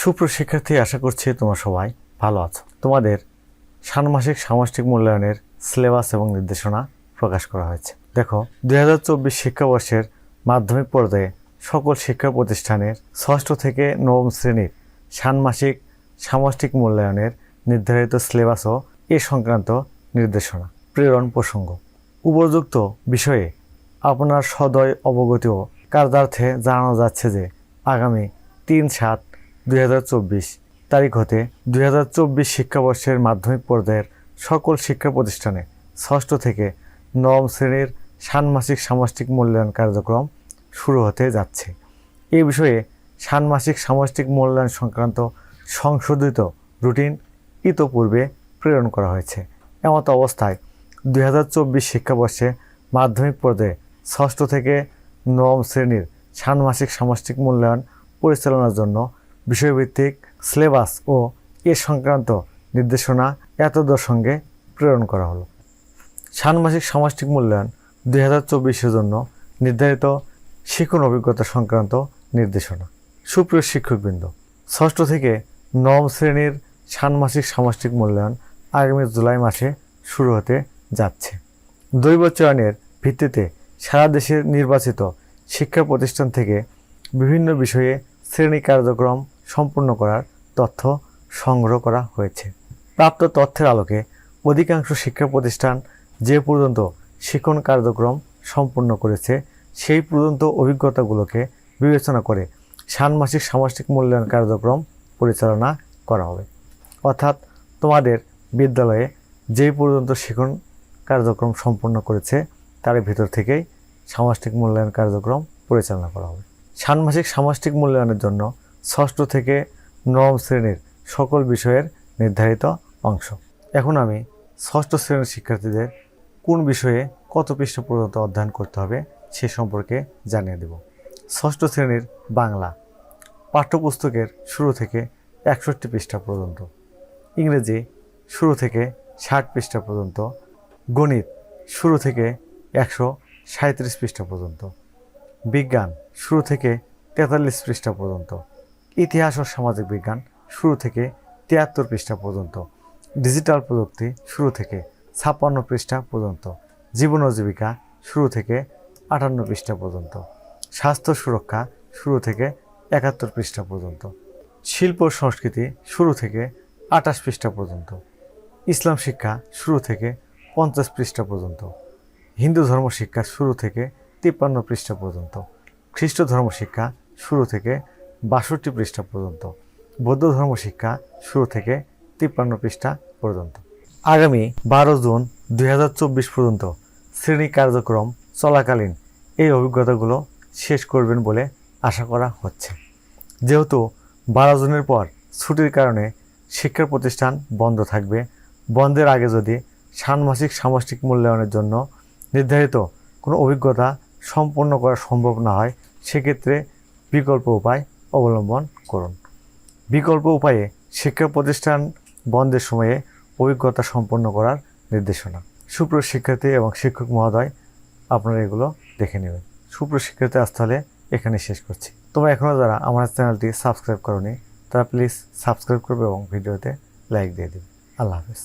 সুপ্রশিক্ষার্থী আশা করছি তোমরা সবাই ভালো আছো। তোমাদের ষান্মাসিক সামষ্টিক মূল্যায়নের সিলেবাস এবং নির্দেশনা প্রকাশ করা হয়েছে। দেখো, দুই হাজার চব্বিশ শিক্ষাবর্ষের মাধ্যমিক পর্যায়ে সকল শিক্ষা প্রতিষ্ঠানের ষষ্ঠ থেকে নবম শ্রেণির ষাণমাসিক সামষ্টিক মূল্যায়নের নির্ধারিত সিলেবাস ও এ সংক্রান্ত নির্দেশনা, প্রেরণ প্রসঙ্গ। উপযুক্ত বিষয়ে আপনার সদয় অবগতি ও কার্যার্থে জানানো যাচ্ছে যে আগামী তিন সাত দুই হাজার চব্বিশ তারিখ হতে দুই হাজার চব্বিশ শিক্ষাবর্ষের মাধ্যমিক পর্যায়ের সকল শিক্ষা প্রতিষ্ঠানে ষষ্ঠ থেকে নবম শ্রেণির ষান্মাসিক সামষ্টিক মূল্যায়ন কার্যক্রম শুরু হতে যাচ্ছে। এই বিষয়ে ষান্মাসিক সামষ্টিক মূল্যায়ন সংক্রান্ত সংশোধিত রুটিন ইতোপূর্বে প্রেরণ করা হয়েছে। এমত অবস্থায় দুই হাজার চব্বিশ শিক্ষাবর্ষে মাধ্যমিক পর্যায়ে ষষ্ঠ থেকে নবম শ্রেণির ষান্মাসিক সামষ্টিক মূল্যায়ন পরিচালনার জন্য বিষয়ভিত্তিক সিলেবাস ও এ সংক্রান্ত নির্দেশনা এতদর সঙ্গে প্রেরণ করা হলো। ষাণমাসিক সামষ্টিক মূল্যায়ন দুই হাজার চব্বিশের জন্য নির্ধারিত শিক্ষণ অভিজ্ঞতা সংক্রান্ত নির্দেশনা। সুপ্রিয় শিক্ষকবৃন্দ, ষষ্ঠ থেকে নবম শ্রেণির ষাণমাসিক সামষ্টিক মূল্যায়ন আগামী জুলাই মাসে শুরু হতে যাচ্ছে। দৈব চয়নের ভিত্তিতে সারা দেশের নির্বাচিত শিক্ষা প্রতিষ্ঠান থেকে বিভিন্ন বিষয়ে শ্রেণি কার্যক্রম সম্পূর্ণ করার তথ্য সংগ্রহ করা হয়েছে। প্রাপ্ত তথ্যের আলোকে অধিকাংশ শিক্ষা প্রতিষ্ঠান যে পর্যন্ত শিক্ষণ কার্যক্রম সম্পূর্ণ করেছে, সেই পর্যন্ত অভিজ্ঞতাগুলোকে বিবেচনা করে ষান্মাসিক সামষ্টিক মূল্যায়ন কার্যক্রম পরিচালনা করা হবে। অর্থাৎ তোমাদের বিদ্যালয়ে যেই পর্যন্ত শিক্ষণ কার্যক্রম সম্পূর্ণ করেছে, তার ভিতর থেকেই সামষ্টিক মূল্যায়ন কার্যক্রম পরিচালনা করা হবে। ষান্মাসিক সামষ্টিক মূল্যায়নের জন্য ষষ্ঠ থেকে নবম শ্রেণির সকল বিষয়ের নির্ধারিত অংশ। এখন আমি ষষ্ঠ শ্রেণির শিক্ষার্থীদের কোন বিষয়ে কত পৃষ্ঠা পর্যন্ত অধ্যয়ন করতে হবে সে সম্পর্কে জানিয়ে দেব। ষষ্ঠ শ্রেণির বাংলা পাঠ্যপুস্তকের শুরু থেকে একষট্টি পৃষ্ঠা পর্যন্ত, ইংরেজি শুরু থেকে ষাট পৃষ্ঠা পর্যন্ত, গণিত শুরু থেকে একশো সাঁত্রিশ পৃষ্ঠা পর্যন্ত, বিজ্ঞান শুরু থেকে তেতাল্লিশ পৃষ্ঠা পর্যন্ত ইতিহাস ও সামাজিক বিজ্ঞান শুরু থেকে তিয়াত্তর পৃষ্ঠা পর্যন্ত। ডিজিটাল প্রযুক্তি শুরু থেকে ছাপ্পান্ন পৃষ্ঠা পর্যন্ত। জীবন ও জীবিকা শুরু থেকে আটান্ন পৃষ্ঠা পর্যন্ত। স্বাস্থ্য সুরক্ষা শুরু থেকে একাত্তর পৃষ্ঠা পর্যন্ত। শিল্প সংস্কৃতি শুরু থেকে আটাশ পৃষ্ঠা পর্যন্ত। ইসলাম শিক্ষা শুরু থেকে পঞ্চাশ পৃষ্ঠা পর্যন্ত। হিন্দু ধর্ম শিক্ষা শুরু থেকে তিপ্পান্ন পৃষ্ঠা পর্যন্ত। খ্রিস্ট ধর্ম শিক্ষা শুরু থেকে বাষট্টি পৃষ্ঠা পর্যন্ত। বৌদ্ধ ধর্ম শিক্ষা শুরু থেকে তিপ্পান্ন পৃষ্ঠা পর্যন্ত। আগামী বারো জুন দু হাজার চব্বিশ পর্যন্ত শ্রেণি কার্যক্রম চলাকালীন এই অভিজ্ঞতাগুলো শেষ করবেন বলে আশা করা হচ্ছে। যেহেতু বারো জনের পর ছুটির কারণে শিক্ষা প্রতিষ্ঠান বন্ধ থাকবে, বন্ধের আগে যদি ষান্মাসিক সামষ্টিক মূল্যায়নের জন্য নির্ধারিত কোনো অভিজ্ঞতা সম্পন্ন করা সম্ভব না হয়, সেক্ষেত্রে বিকল্প উপায় অবলম্বন করুন। বিকল্প উপায়ে শিক্ষা প্রতিষ্ঠান বন্ধের সময়ে অভিজ্ঞতা সম্পন্ন করার নির্দেশনা। সুপ্রিয় শিক্ষার্থী এবং শিক্ষক মহোদয়, আপনারা এগুলো দেখে নেবেন। সুপ্রিয় শিক্ষার্থী হলে এখানে শেষ করছি। তোমরা এখনও যারা আমার চ্যানেলটি সাবস্ক্রাইব করনি, তারা প্লিজ সাবস্ক্রাইব করবে এবং ভিডিওতে লাইক দিয়ে দিবে। আল্লাহ হাফেজ।